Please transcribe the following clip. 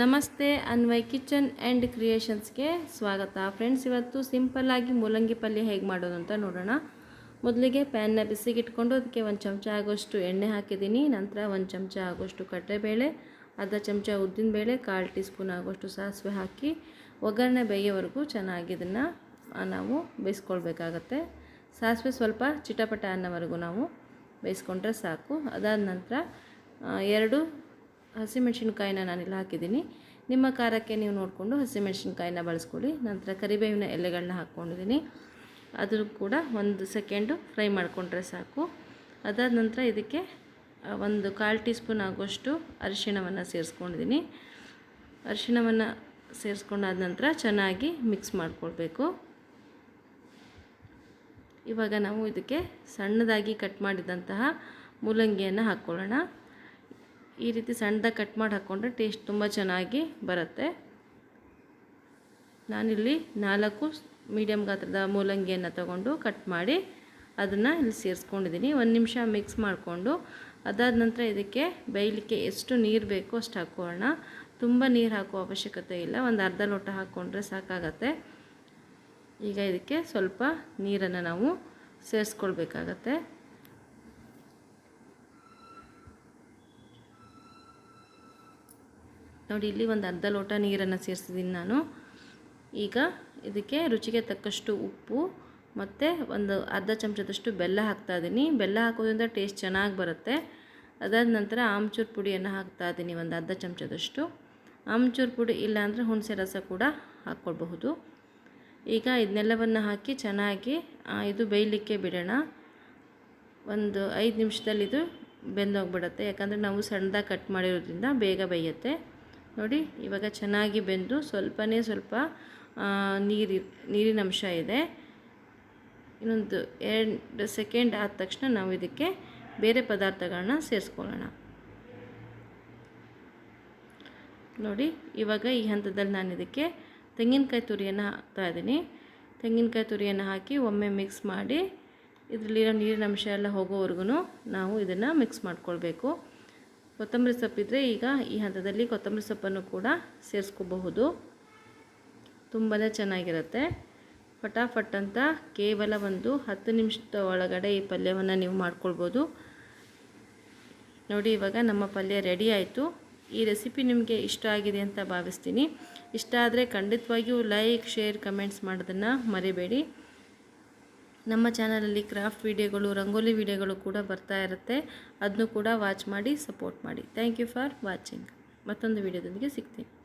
ನಮಸ್ತೆ, Anvay kitchen and ಕ್ರಿಯೇಷನ್ಸ್ಗೆ ಸ್ವಾಗತ. Friends, ಇವತ್ತು ಸಿಂಪಲ್ಲಾಗಿ ಮೂಲಂಗಿ ಪಲ್ಯ ಹೇಗೆ ಮಾಡೋದು ಅಂತ ನೋಡೋಣ. ಮೊದಲಿಗೆ ಪ್ಯಾನ್ನ ಬಿಸಿಗಿಟ್ಕೊಂಡು ಅದಕ್ಕೆ ಒಂದು ಚಮಚ ಆಗೋಷ್ಟು ಎಣ್ಣೆ ಹಾಕಿದ್ದೀನಿ. ನಂತರ ಒಂದು ಚಮಚ ಆಗೋಷ್ಟು ಕಡಲೆಬೇಳೆ, ಅರ್ಧ ಚಮಚ ಉದ್ದಿನಬೇಳೆ ಕಾಲು ಟೀ ಸ್ಪೂನ್ ಆಗೋಷ್ಟು ಸಾಸಿವೆ ಹಾಕಿ ಒಗ್ಗರಣೆ ಬೇಯೋವರೆಗೂ ಚೆನ್ನಾಗಿ ಇದನ್ನು ನಾವು ಬೇಯಿಸ್ಕೊಳ್ಬೇಕಾಗತ್ತೆ. ಸಾಸಿವೆ ಸ್ವಲ್ಪ ಚಿಟಪಟ ಅನ್ನೋವರೆಗೂ ನಾವು ಬೇಯಿಸ್ಕೊಂಡ್ರೆ ಸಾಕು. ಅದಾದ ನಂತರ ಎರಡು ಹಸಿಮೆಣ್ಸಿನ್ಕಾಯಿನ ನಾನಿಲ್ಲಿ ಹಾಕಿದ್ದೀನಿ. ನಿಮ್ಮ ಖಾರಕ್ಕೆ ನೀವು ನೋಡಿಕೊಂಡು ಹಸಿಮೆಣ್ಸಿನ್ಕಾಯಿನ ಬಳಸ್ಕೊಳ್ಳಿ. ನಂತರ ಕರಿಬೇವಿನ ಎಲೆಗಳನ್ನ ಹಾಕ್ಕೊಂಡಿದ್ದೀನಿ. ಅದು ಕೂಡ ಒಂದು ಸೆಕೆಂಡು ಫ್ರೈ ಮಾಡಿಕೊಂಡ್ರೆ ಸಾಕು. ಅದಾದ ನಂತರ ಇದಕ್ಕೆ ಒಂದು ಕಾಲು ಟೀ ಸ್ಪೂನ್ ಆಗುವಷ್ಟು ಅರಿಶಿಣವನ್ನು ಸೇರಿಸ್ಕೊಂಡಿದ್ದೀನಿ. ಅರಿಶಿಣವನ್ನು ಸೇರಿಸ್ಕೊಂಡಾದ ನಂತರ ಚೆನ್ನಾಗಿ ಮಿಕ್ಸ್ ಮಾಡಿಕೊಳ್ಬೇಕು. ಇವಾಗ ನಾವು ಇದಕ್ಕೆ ಸಣ್ಣದಾಗಿ ಕಟ್ ಮಾಡಿದಂತಹ ಮೂಲಂಗಿಯನ್ನು ಹಾಕ್ಕೊಳ್ಳೋಣ. ಈ ರೀತಿ ಸಣ್ಣದಾಗಿ ಕಟ್ ಮಾಡಿ ಹಾಕ್ಕೊಂಡ್ರೆ ಟೇಸ್ಟ್ ತುಂಬ ಚೆನ್ನಾಗಿ ಬರುತ್ತೆ. ನಾನಿಲ್ಲಿ ನಾಲ್ಕು ಮೀಡಿಯಮ್ ಗಾತ್ರದ ಮೂಲಂಗಿಯನ್ನು ತಗೊಂಡು ಕಟ್ ಮಾಡಿ ಅದನ್ನು ಇಲ್ಲಿ ಸೇರಿಸ್ಕೊಂಡಿದ್ದೀನಿ. ಒಂದು ನಿಮಿಷ ಮಿಕ್ಸ್ ಮಾಡಿಕೊಂಡು ಅದಾದ ನಂತರ ಇದಕ್ಕೆ ಬೇಯಲಿಕ್ಕೆ ಎಷ್ಟು ನೀರು ಬೇಕೋ ಅಷ್ಟು ಹಾಕೋಣ. ತುಂಬ ನೀರು ಹಾಕೋ ಅವಶ್ಯಕತೆ ಇಲ್ಲ. ಒಂದು ಅರ್ಧ ಲೋಟ ಹಾಕ್ಕೊಂಡ್ರೆ ಸಾಕಾಗತ್ತೆ. ಈಗ ಇದಕ್ಕೆ ಸ್ವಲ್ಪ ನೀರನ್ನು ನಾವು ಸೇರಿಸ್ಕೊಳ್ಬೇಕಾಗತ್ತೆ. ನೋಡಿ, ಇಲ್ಲಿ ಒಂದು ಅರ್ಧ ಲೋಟ ನೀರನ್ನು ಸೇರಿಸಿದ್ದೀನಿ ನಾನು. ಈಗ ಇದಕ್ಕೆ ರುಚಿಗೆ ತಕ್ಕಷ್ಟು ಉಪ್ಪು ಮತ್ತು ಒಂದು ಅರ್ಧ ಚಮಚದಷ್ಟು ಬೆಲ್ಲ ಹಾಕ್ತಾಯಿದ್ದೀನಿ ಬೆಲ್ಲ ಹಾಕೋದ್ರಿಂದ ಟೇಸ್ಟ್ ಚೆನ್ನಾಗಿ ಬರುತ್ತೆ. ಅದಾದ ನಂತರ ಆಮ್ಚೂರು ಪುಡಿಯನ್ನು ಹಾಕ್ತಾಯಿದ್ದೀನಿ ಒಂದು ಅರ್ಧ ಚಮಚದಷ್ಟು. ಆಮ್ಚೂರು ಪುಡಿ ಇಲ್ಲಾಂದರೆ ಹುಣಸೆ ರಸ ಕೂಡ ಹಾಕ್ಕೊಳ್ಬಹುದು. ಈಗ ಇದನ್ನೆಲ್ಲವನ್ನು ಹಾಕಿ ಚೆನ್ನಾಗಿ ಇದು ಬೇಯಲಿಕ್ಕೆ ಬಿಡೋಣ. ಒಂದು ಐದು ನಿಮಿಷದಲ್ಲಿ ಇದು ಬೆಂದೋಗ್ಬಿಡುತ್ತೆ. ಯಾಕಂದರೆ ನಾವು ಸಣ್ಣದಾಗಿ ಕಟ್ ಮಾಡಿರೋದ್ರಿಂದ ಬೇಗ ಬೇಯುತ್ತೆ. ನೋಡಿ, ಇವಾಗ ಚೆನ್ನಾಗಿ ಬೆಂದು ಸ್ವಲ್ಪನೇ ಸ್ವಲ್ಪ ನೀರಿ ನೀರಿನ ಅಂಶ ಇದೆ. ಇನ್ನೊಂದು ಎರಡು ಸೆಕೆಂಡ್ ಆದ ತಕ್ಷಣ ನಾವು ಇದಕ್ಕೆ ಬೇರೆ ಪದಾರ್ಥಗಳನ್ನ ಸೇರಿಸ್ಕೊಳ್ಳೋಣ. ನೋಡಿ, ಇವಾಗ ಈ ಹಂತದಲ್ಲಿ ನಾನು ಇದಕ್ಕೆ ತೆಂಗಿನಕಾಯಿ ತುರಿಯನ್ನು ಹಾಕ್ತಾ ಇದ್ದೀನಿ. ತೆಂಗಿನಕಾಯಿ ತುರಿಯನ್ನು ಹಾಕಿ ಒಮ್ಮೆ ಮಿಕ್ಸ್ ಮಾಡಿ, ಇದರಲ್ಲಿರೋ ನೀರಿನ ಅಂಶ ಎಲ್ಲ ಹೋಗೋವರೆಗೂ ನಾವು ಇದನ್ನು ಮಿಕ್ಸ್ ಮಾಡ್ಕೊಳ್ಬೇಕು. ಕೊತ್ತಂಬರಿ ಸೊಪ್ಪಿದ್ರೆ ಈಗ ಈ ಹಂತದಲ್ಲಿ ಕೊತ್ತಂಬರಿ ಸೊಪ್ಪನ್ನು ಕೂಡ ಸೇರಿಸ್ಕೋಬಹುದು. ತುಂಬಾ ಚೆನ್ನಾಗಿರುತ್ತೆ. ಫಟಾಫಟ್ ಅಂತ ಕೇವಲ ಒಂದು ಹತ್ತು ನಿಮಿಷದ ಒಳಗಡೆ ಈ ಪಲ್ಯವನ್ನು ನೀವು ಮಾಡ್ಕೊಳ್ಬೋದು. ನೋಡಿ, ಇವಾಗ ನಮ್ಮ ಪಲ್ಯ ರೆಡಿ ಆಯಿತು. ಈ ರೆಸಿಪಿ ನಿಮಗೆ ಇಷ್ಟ ಆಗಿದೆ ಅಂತ ಭಾವಿಸ್ತೀನಿ. ಇಷ್ಟ ಆದರೆ ಖಂಡಿತವಾಗಿಯೂ ಲೈಕ್, ಶೇರ್, ಕಮೆಂಟ್ಸ್ ಮಾಡೋದನ್ನು ಮರಿಬೇಡಿ. ನಮ್ಮ ಚಾನಲಲ್ಲಿ ಕ್ರಾಫ್ಟ್ ವಿಡಿಯೋಗಳು, ರಂಗೋಲಿ ವಿಡಿಯೋಗಳು ಕೂಡ ಬರ್ತಾ ಇರುತ್ತೆ. ಅದನ್ನು ಕೂಡ ವಾಚ್ ಮಾಡಿ, ಸಪೋರ್ಟ್ ಮಾಡಿ. Thank you for watching. ಮತ್ತೊಂದು ವಿಡಿಯೋದೊಂದಿಗೆ ಸಿಗ್ತೀನಿ.